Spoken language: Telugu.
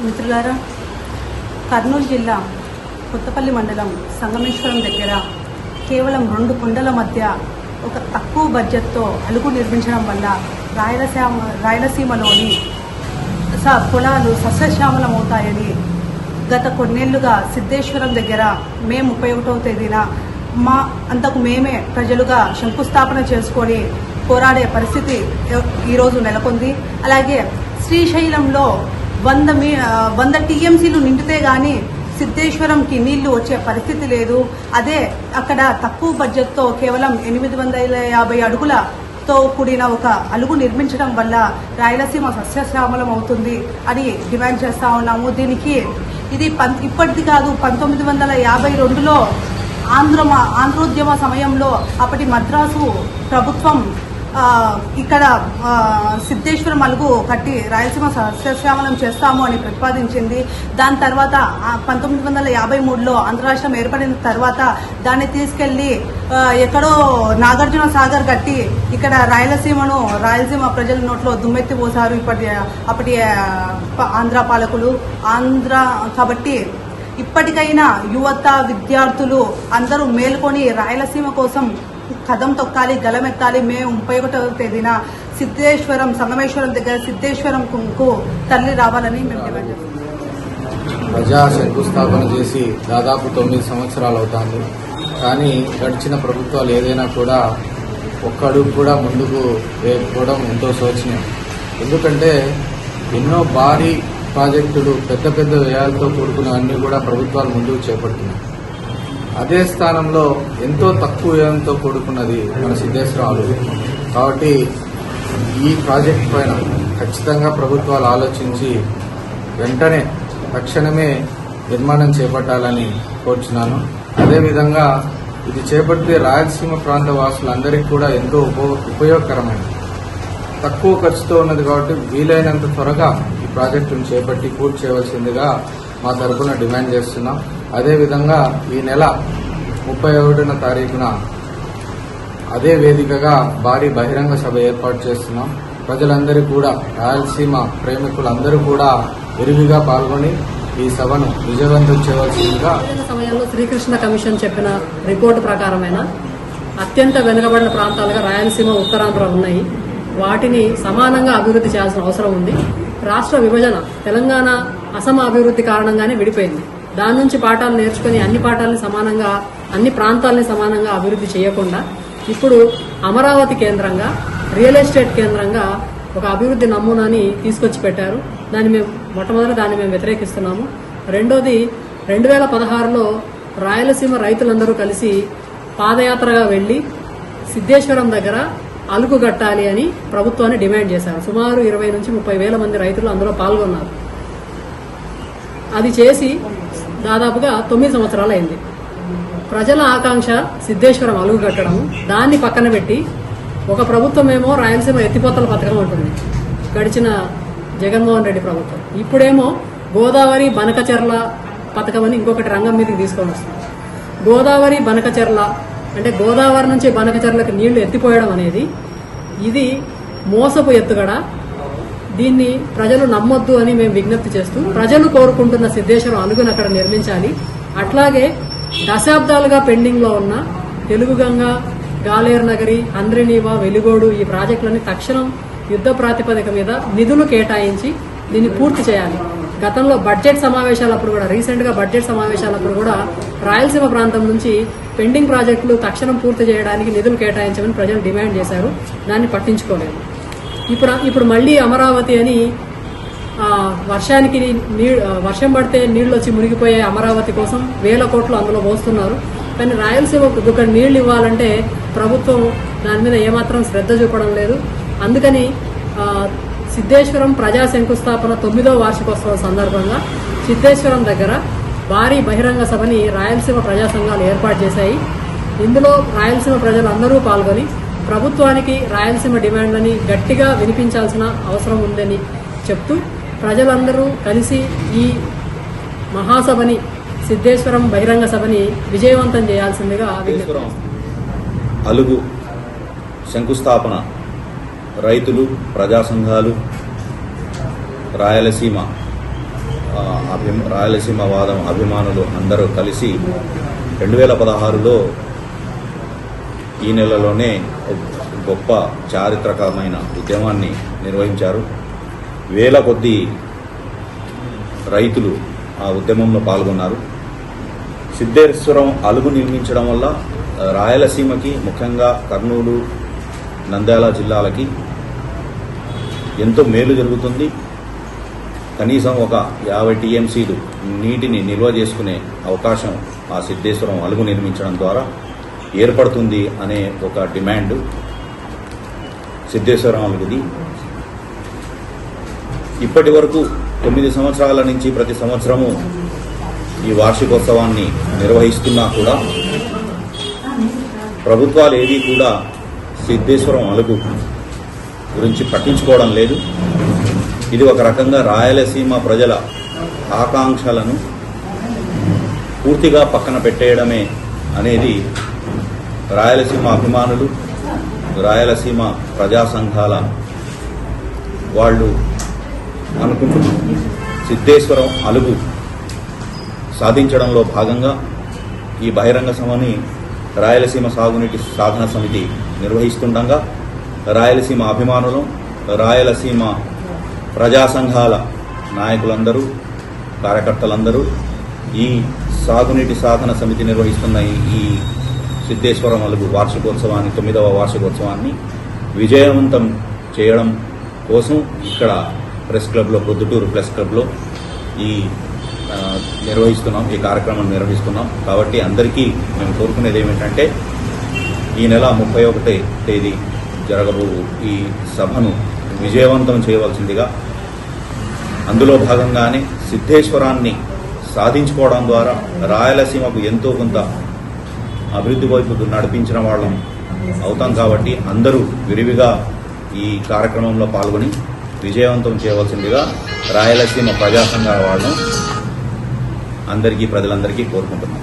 మిత్రులారా కర్నూలు జిల్లా కొత్తపల్లి మండలం సంగమేశ్వరం దగ్గర కేవలం రెండు కొండల మధ్య ఒక తక్కువ బడ్జెట్తో అలుగు నిర్మించడం వల్ల రాయలసీమ రాయలసీమలోని స- పొలాలు సస్యశ్యామలమవుతాయని గత కొన్నేళ్ళుగా సిద్ధేశ్వరం దగ్గర మే ముప్పై ఒకటవ తేదీన మా అంతకు మేమే ప్రజలుగా శంకుస్థాపన చేసుకొని పోరాడే పరిస్థితి ఈరోజు నెలకొంది. అలాగే శ్రీశైలంలో వంద మీ వంద టీఎంసీలు నిండితే గాని సిద్ధేశ్వరంకి నీళ్ళు వచ్చే పరిస్థితి లేదు. అదే అక్కడ తక్కువ బడ్జెట్తో కేవలం ఎనిమిది వందల యాభై అడుగులతో కూడిన ఒక అలుగు నిర్మించడం వల్ల రాయలసీమ సస్యశ్రామలం అవుతుంది అని డిమాండ్ చేస్తా ఉన్నాము. దీనికి ఇది పం ఇప్పటిది కాదు పంతొమ్మిది వందల యాభై రెండులో ఆంధ్రమ ఆంధ్రోద్యమ సమయంలో అప్పటి మద్రాసు ప్రభుత్వం ఇక్కడ సిద్ధేశ్వర సిద్ధేశ్వరం కట్టి రాయలసీమ సస్యశ్యామలం చేస్తాము అని ప్రతిపాదించింది. దాని తర్వాత పంతొమ్మిది వందల యాభై మూడులో అంతరాష్ట్రం ఏర్పడిన తర్వాత దాన్ని తీసుకెళ్ళి ఎక్కడో నాగార్జున సాగర్ కట్టి ఇక్కడ రాయలసీమను రాయలసీమ ప్రజల నోట్లో దుమ్మెత్తి పోసారు ఇప్పటి అప్పటి ఆంధ్ర పాలకులు. ఆంధ్ర కాబట్టి ఇప్పటికైనా యువత విద్యార్థులు అందరూ మేల్కొని రాయలసీమ కోసం కదం తొక్కాలి గలమెత్తాలి మే ముప్పై ఒకటవ తేదీన సిద్ధేశ్వరం సంగమేశ్వరం దగ్గర సిద్ధేశ్వరం కుంకు తల్లి రావాలని మేము డిమాండ్ చేస్తున్నాం. ప్రజా శంకుస్థాపన చేసి దాదాపు తొమ్మిది సంవత్సరాలు అవుతుంది. కానీ గడిచిన ప్రభుత్వాలు ఏదైనా కూడా ఒక్కడుగు కూడా ముందుకు వేయకపోవడం ఎంతో శోచనీయం. ఎందుకంటే ఎన్నో భారీ ప్రాజెక్టులు పెద్ద పెద్ద వ్యయాలతో కూడుకున్నవన్నీ కూడా ప్రభుత్వాలు ముందుకు చేపడుతున్నాయి. అదే స్థానంలో ఎంతో తక్కువ వ్యయంతో కూడుకున్నది మన సిద్ధేశ్వర కాబట్టి ఈ ప్రాజెక్ట్ పైన ఖచ్చితంగా ప్రభుత్వాలు ఆలోచించి వెంటనే తక్షణమే నిర్మాణం చేపట్టాలని కోరుచున్నాను. అదేవిధంగా ఇది చేపడితే రాయలసీమ ప్రాంత వాసులందరికీ కూడా ఎంతో ఉప ఉపయోగకరమైనది. తక్కువ ఖర్చుతో ఉన్నది కాబట్టి వీలైనంత త్వరగా ప్రాజెక్టును చేపట్టి పూర్తి చేయవలసిందిగా మా తరఫున డిమాండ్ చేస్తున్నాం. అదేవిధంగా ఈ నెల ముప్పై ఒకటిన తారీఖున అదే వేదికగా భారీ బహిరంగ సభ ఏర్పాటు చేస్తున్నాం. ప్రజలందరూ కూడా రాయలసీమ ప్రేమికులందరూ కూడా విరివిగా పాల్గొని ఈ సభను విజయవంతం చేయవలసిందిగా సమయంలో శ్రీకృష్ణ కమిషన్ చెప్పిన రిపోర్టు ప్రకారమైన అత్యంత వెనుకబడిన ప్రాంతాలుగా రాయలసీమ ఉత్తరాంధ్ర ఉన్నాయి. వాటిని సమానంగా అభివృద్ధి చేయాల్సిన అవసరం ఉంది. రాష్ట్ర విభజన తెలంగాణ అసమ అభివృద్ధి కారణంగానే విడిపోయింది. దాని నుంచి పాఠాలు నేర్చుకుని అన్ని పాఠాలని సమానంగా అన్ని ప్రాంతాలని సమానంగా అభివృద్ధి చేయకుండా ఇప్పుడు అమరావతి కేంద్రంగా రియల్ ఎస్టేట్ కేంద్రంగా ఒక అభివృద్ధి నమూనాని తీసుకొచ్చి పెట్టారు. దాన్ని మేము మొట్టమొదటి దాన్ని మేము వ్యతిరేకిస్తున్నాము. రెండోది రెండు వేల పదహారులో రాయలసీమ రైతులందరూ కలిసి పాదయాత్రగా వెళ్ళి సిద్ధేశ్వరం దగ్గర అలుగు కట్టాలి అని ప్రభుత్వాన్ని డిమాండ్ చేశారు. సుమారు ఇరవై నుంచి ముప్పై వేల మంది రైతులు అందులో పాల్గొన్నారు. అది చేసి దాదాపుగా తొమ్మిది సంవత్సరాలు అయింది. ప్రజల ఆకాంక్ష సిద్ధేశ్వరం అలుగు కట్టడం దాన్ని పక్కన పెట్టి ఒక ప్రభుత్వం ఏమో రాయలసీమ ఎత్తిపోతల పథకం ఉంటుంది గడిచిన జగన్మోహన్ రెడ్డి ప్రభుత్వం. ఇప్పుడేమో గోదావరి బనకచెర్ల పథకం అని ఇంకొకటి రంగం మీదకి తీసుకొని వస్తుంది గోదావరి బనకచెర్ల అంటే గోదావరి నుంచి బనకచర్లకు నీళ్ళు ఎత్తిపోయడం అనేది ఇది మోసపు ఎత్తుగడ. దీన్ని ప్రజలు నమ్మొద్దు అని మేము విజ్ఞప్తి చేస్తూ ప్రజలు కోరుకుంటున్న సిద్ధేశ్వరం అనుగుణ అక్కడ నిర్మించాలి. అట్లాగే దశాబ్దాలుగా పెండింగ్లో ఉన్న తెలుగు గంగ గాలేరు నగరి అంద్రినీవ వెలుగోడు ఈ ప్రాజెక్టులని తక్షణం యుద్ధ ప్రాతిపదిక మీద నిధులు కేటాయించి దీన్ని పూర్తి చేయాలి. గతంలో బడ్జెట్ సమావేశాలప్పుడు కూడా రీసెంట్గా బడ్జెట్ సమావేశాలప్పుడు కూడా రాయలసీమ ప్రాంతం నుంచి పెండింగ్ ప్రాజెక్టులు తక్షణం పూర్తి చేయడానికి నిధులు కేటాయించమని ప్రజలు డిమాండ్ చేశారు. దాన్ని పట్టించుకోలేదు. ఇప్పుడు ఇప్పుడు మళ్ళీ అమరావతి అని వర్షానికి నీ వర్షం పడితే నీళ్ళు వచ్చి మునిగిపోయే అమరావతి కోసం వేల కోట్లు అందులో పోస్తున్నారు కానీ రాయలసీమకు ఒక నీళ్ళు ఇవ్వాలంటే ప్రభుత్వం దాని మీద ఏమాత్రం శ్రద్ధ చూపడం లేదు. అందుకని సిద్ధేశ్వరం ప్రజా శంకుస్థాపన తొమ్మిదో వార్షికోత్సవం సందర్భంగా సిద్ధేశ్వరం దగ్గర భారీ బహిరంగ సభని రాయలసీమ ప్రజా సంఘాలు ఏర్పాటు చేశాయి. ఇందులో రాయలసీమ ప్రజలందరూ పాల్గొని ప్రభుత్వానికి రాయలసీమ డిమాండ్లని గట్టిగా వినిపించాల్సిన అవసరం ఉందని చెప్తూ ప్రజలందరూ కలిసి ఈ మహాసభని సిద్ధేశ్వరం బహిరంగ సభని విజయవంతం చేయాల్సిందిగా అలుగు శంకుస్థాపన రైతులు ప్రజా సంఘాలు రాయలసీమ ఆ, అభి రాయలసీమ వాదం అభిమానులు అందరూ కలిసి రెండు వేల పదహారులో ఈ నెలలోనే గొప్ప చారిత్రకమైన ఉద్యమాన్ని నిర్వహించారు. వేల కొద్ది రైతులు ఆ ఉద్యమంలో పాల్గొన్నారు. సిద్ధేశ్వరం అలుగు నిర్మించడం వల్ల రాయలసీమకి ముఖ్యంగా కర్నూలు నంద్యాల జిల్లాలకి ఎంతో మేలు జరుగుతుంది. కనీసం ఒక యాభై టీఎంసీలు నీటిని నిల్వ చేసుకునే అవకాశం ఆ సిద్ధేశ్వరం అలుగు నిర్మించడం ద్వారా ఏర్పడుతుంది అనే ఒక డిమాండ్ సిద్ధేశ్వరం అలుగుది. ఇప్పటి వరకు తొమ్మిది సంవత్సరాల నుంచి ప్రతి సంవత్సరము ఈ వార్షికోత్సవాన్ని నిర్వహిస్తున్నా కూడా ప్రభుత్వాలు ఏవి కూడా సిద్ధేశ్వరం అలుగు గురించి పట్టించుకోవడం లేదు. ఇది ఒక రకంగా రాయలసీమ ప్రజల ఆకాంక్షలను పూర్తిగా పక్కన పెట్టేయడమే అనేది రాయలసీమ అభిమానులు రాయలసీమ ప్రజా సంఘాల వాళ్ళు అనుకుంటున్నారు. సిద్ధేశ్వరం అలుగు సాధించడంలో భాగంగా ఈ బహిరంగ సభని రాయలసీమ సాగునీటి సాధన సమితి నిర్వహిస్తుండగా రాయలసీమ అభిమానులు రాయలసీమ ప్రజా సంఘాల నాయకులందరూ కార్యకర్తలందరూ ఈ సాగునీటి సాధన సమితి నిర్వహిస్తున్న ఈ- సిద్ధేశ్వర సిద్ధేశ్వరం అలుగు వార్షికోత్సవాన్ని తొమ్మిదవ వార్షికోత్సవాన్ని విజయవంతం చేయడం కోసం ఇక్కడ ప్రెస్ క్లబ్లో పొద్దుటూరు ప్రెస్ క్లబ్లో ఈ నిర్వహిస్తున్నాం ఈ కార్యక్రమం నిర్వహిస్తున్నాం. కాబట్టి అందరికీ మేము కోరుకునేది ఏమిటంటే ఈ నెల ముప్పై ఒకటి తేదీ జరగబో ఈ సభను విజయవంతం చేయవలసిందిగా అందులో భాగంగానే సిద్ధేశ్వరాన్ని సాధించుకోవడం ద్వారా రాయలసీమకు ఎంతో కొంత అభివృద్ధి వైపు నడిపించిన వాళ్ళం అవుతాం కాబట్టి అందరూ విరివిగా ఈ కార్యక్రమంలో పాల్గొని విజయవంతం చేయవలసిందిగా రాయలసీమ ప్రజాసంఘాల వాళ్ళను అందరికీ ప్రజలందరికీ కోరుకుంటున్నాం.